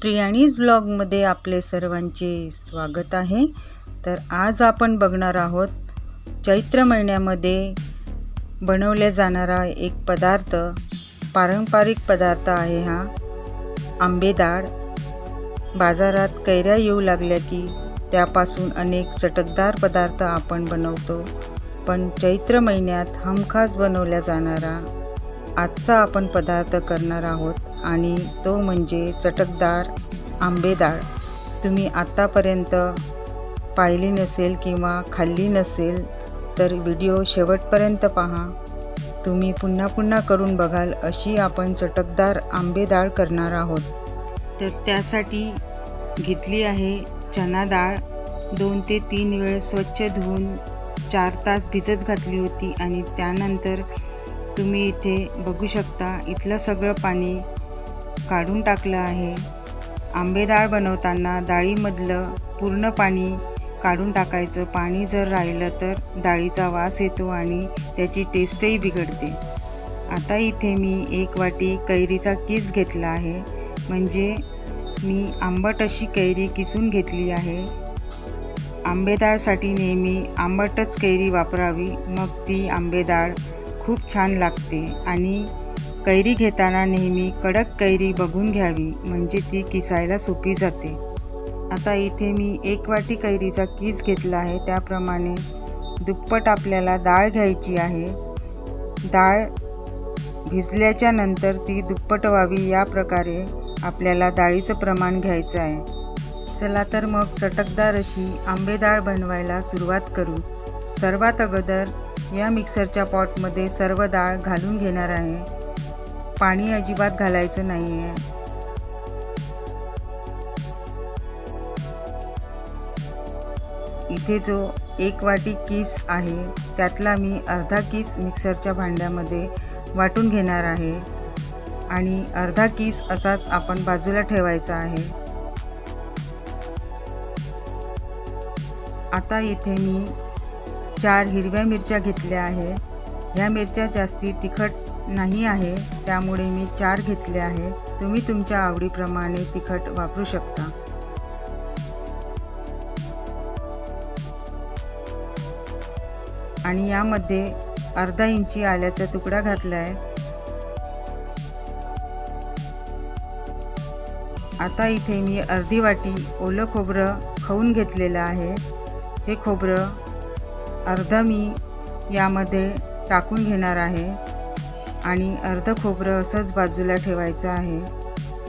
प्रियाणीज ब्लॉगमध्ये आपले सर्वांचे स्वागत आहे. तर आज आपण बघणार आहोत चैत्र महिन्यामध्ये बनवल्या जाणारा एक पदार्थ पारंपरिक पदार्थ आहे हा आंबेडाळ बाजारात कैऱ्या येऊ लागल्या की त्यापासून अनेक चटकदार पदार्थ आपण बनवतो. पण चैत्र महिन्यात हमखास बनवल्या जाणारा आजचा आपण पदार्थ करणार आहोत. आणि तो म्हणजे चटकदार आंबेडाळ तुम्ही आत्तापर्यंत पाहिली नसेल किंवा खाल्ली नसेल तर व्हिडिओ शेवटपर्यंत पहा. तुम्ही पुन्हा पुन्हा करून बघाल अशी आपण चटकदार आंबेडाळ करणार आहोत. तर त्यासाठी घेतली आहे चना डाळ. दोन ते तीन वेळ स्वच्छ धुवून चार तास भिजत घातली होती आणि त्यानंतर तुम्ही इथे बघू शकता इथलं सगळं पाणी काढून टाकलं आहे. आंबेडाळ बनवताना डाळीमधलं पूर्ण पाणी काढून टाकायचं. पाणी जर राहिलं तर डाळीचा वास येतो आणि त्याची टेस्टही बिघडते. आता इथे मी एक वाटी कैरीचा किस घेतला आहे. म्हणजे मी आंबट अशी कैरी किसून घेतली आहे. आंबेडाळसाठी नेहमी आंबटच कैरी वापरावी. मग ती आंबेडाळ खूप छान लागते आणि कैरी घेताना नेहमी कडक कैरी बघून घ्यावी म्हणजे ती किसायला सोपी जाते. आता इथे मी एक वाटी कैरीचा किस घेतला आहे त्याप्रमाणे दुप्पट आपल्याला डाळ घ्यायची आहे. डाळ भिजल्याच्या नंतर ती दुप्पट व्हावी या प्रकारे आपल्याला डाळीचं प्रमाण घ्यायचं आहे. चला तर मग चटकदार अशी आंबे डाळ बनवायला सुरुवात करू. सर्वात अगोदर या मिक्सरच्या पॉटमध्ये सर्व डाळ घालून घेणार आहे. पाणी अजिबात घालायचं नाही आहे इथे जो एक वाटी किस आहे त्यातला मी अर्धा किस मिक्सरच्या भांड्यामध्ये वाटून घेणार आहे. आणि अर्धा किस असाच आपण बाजूला ठेवायचा आहे. आता इथे मी चार हिरव्या मिरच्या घेतल्या आहे ह्या मिरच्या जास्ती तिखट नाही आहे त्यामुळे मी चार घेतले आहे. तुम्ही तुमच्या आवडीप्रमाणे तिखट वापरू शकता. आणि यामध्ये अर्धा इंची आल्याचा तुकडा घातला आहे आता इथे मी अर्धी वाटी ओलं खोबरं खाऊन घेतलेलं आहे. हे खोबरं अर्धा मी यामध्ये टाकून घेणार आहे. आणि अर्ध खोबरं असंच बाजूला ठेवायचं आहे.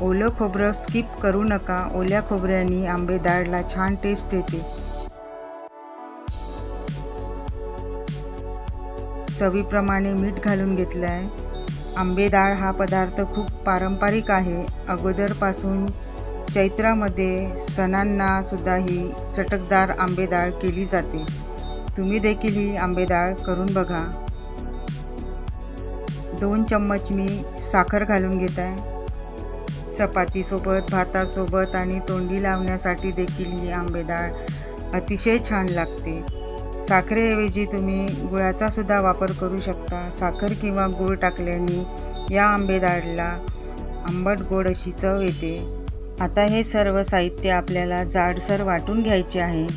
ओलं खोबरं स्किप करू नका ओल्या खोबऱ्याने आंबेडाळला छान टेस्ट येते. चवीप्रमाणे मीठ घालून घेतलं आहे आंबेडाळ हा पदार्थ खूप पारंपरिक आहे. अगोदरपासून चैत्रामध्ये सणांना सुद्धा ही चटकदार आंबेडाळ केली जाते. तुम्ही देखील ही आंबेडाळ करून बघा. दोन चम्मच मी साखर घालून घेत आहे. चपातीसोबत भातासोबत आणि तोंडी लावण्यासाठी देखील ही आंबेडाळ अतिशय छान लागते. साखरेऐवजी तुम्ही गुळाचा सुद्धा वापर करू शकता. साखर किंवा गूळ टाकल्याने या आंबेडाळला आंबट गोड अशी चव येते. आता हे सर्व साहित्य आपल्याला जाडसर वाटून घ्यायचे आहे.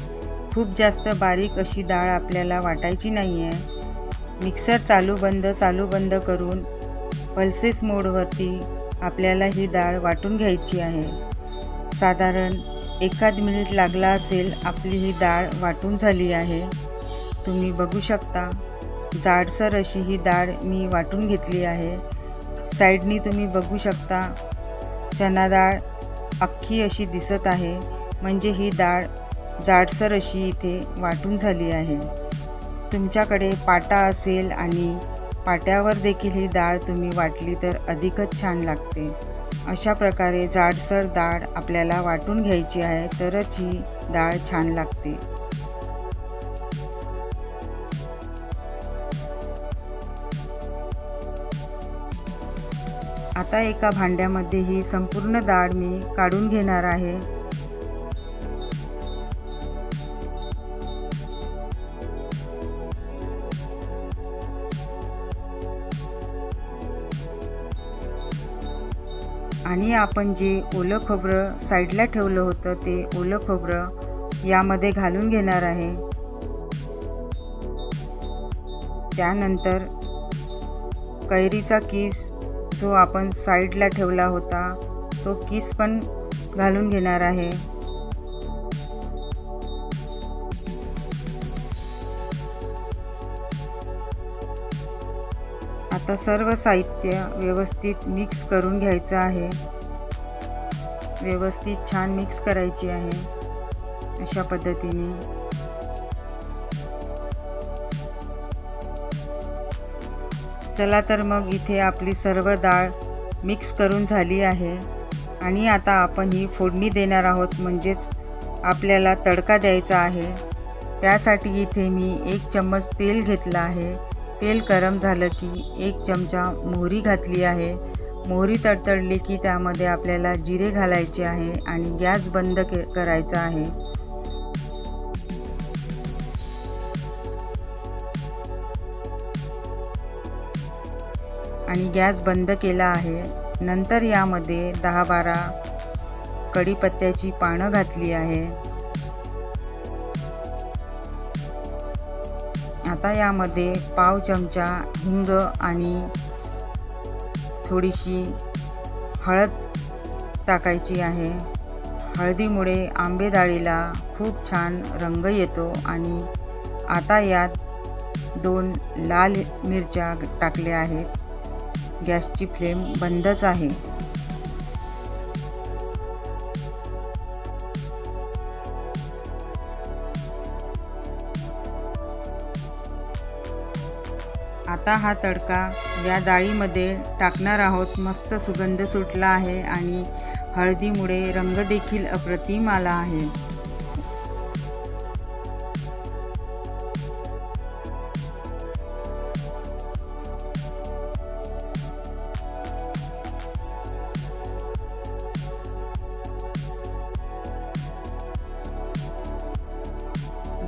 खूप जास्त बारीक अशी डाळ आपल्याला वाटायची नाही आहे मिक्सर चालू बंद चालू बंद करून पल्सेस मोडवरती आपल्याला ही डाळ वाटून घ्यायची आहे. साधारण एखाद मिनिट लागला असेल आपली ही डाळ वाटून झाली आहे. तुम्ही बघू शकता जाडसर अशी ही डाळ मी वाटून घेतली आहे. साईडनी तुम्ही बघू शकता चना डाळ अख्खी अशी दिसत आहे. म्हणजे ही डाळ जाडसर अशी इथे वाटून झाली आहे. तुमच्याकडे पाटा असेल आणि पाट्यावर देखील ही डाळ तुम्ही वाटली तर अधिकच छान लागते. अशा प्रकारे जाडसर डाळ आपल्याला वाटून घ्यायची आहे तरच ही डाळ छान लागते. आता एका भांड्यामध्ये ही संपूर्ण डाळ मी काढून घेणार आहे. आणि आपण जे ओलं खोबरं साईडला ठेवलं होतं ते ओलं खोबरं यामध्ये घालून घेणार आहे. त्यानंतर कैरीचा किस जो आपण साईडला ठेवला होता तो किस पण घालून घेणार आहे. आता सर्व साहित्य व्यवस्थित मिक्स करून घ्यायचं आहे. व्यवस्थित छान मिक्स करायची आहे. अशा पद्धतीने. चला तर मग इथे आपली सर्व डाळ मिक्स करून झाली आहे. आणि आता आपण ही फोडणी देणार आहोत म्हणजेच आपल्याला तडका द्यायचा आहे. त्यासाठी इथे मी एक चम्मच तेल घेतलं आहे. तेल गरम झालं की एक चमचा मोहरी घातली आहे. मोहरी तडतडली की त्यामध्ये आपल्याला जिरे घालायचे आहे आणि गॅस बंद के करायचा आहे. आणि गॅस बंद केला आहे. नंतर यामध्ये दहा बारा कढीपत्त्याची पानं घातली आहे. आता यामध्ये पाव चमचा हिंग आणि थोडीशी हळद टाकायची आहे. हळदीमुळे आंबे डाळीला खूप छान रंग येतो आणि आता यात दोन लाल मिरच्या टाकल्या आहेत. गॅसची फ्लेम बंदच आहे. आता हा तडका या डाळीमध्ये टाकणार आहोत. मस्त सुगंध सुटला आहे आणि हळदीमुळे रंग देखील अप्रतिम आला आहे.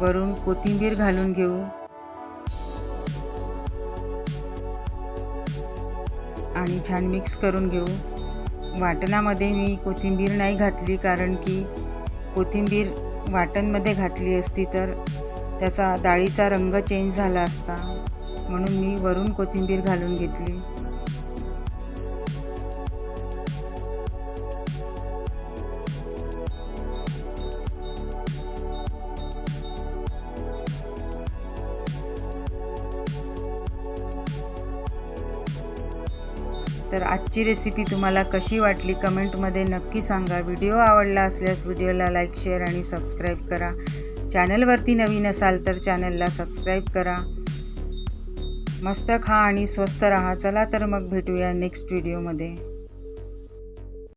वरून कोथिंबीर घालून घेऊ. आणि छान मिक्स करून घेऊ. वाटणामध्ये मी कोथिंबीर नाही घातली कारण की कोथिंबीर वाटणमध्ये घातली असती तर त्याचा डाळीचा रंग चेंज झाला असता. म्हणून मी वरून कोथिंबीर घालून घेतली. तर आजची रेसिपी तुम्हाला कशी वाटली कमेंटमध्ये नक्की सांगा. व्हिडिओ आवडला असल्यास व्हिडिओला लाईक शेअर आणि सबस्क्राईब करा. चॅनलवरती नवीन असाल तर चॅनलला सबस्क्राईब करा. मस्त खा आणि स्वस्त राहा. चला तर मग भेटूया नेक्स्ट व्हिडिओमध्ये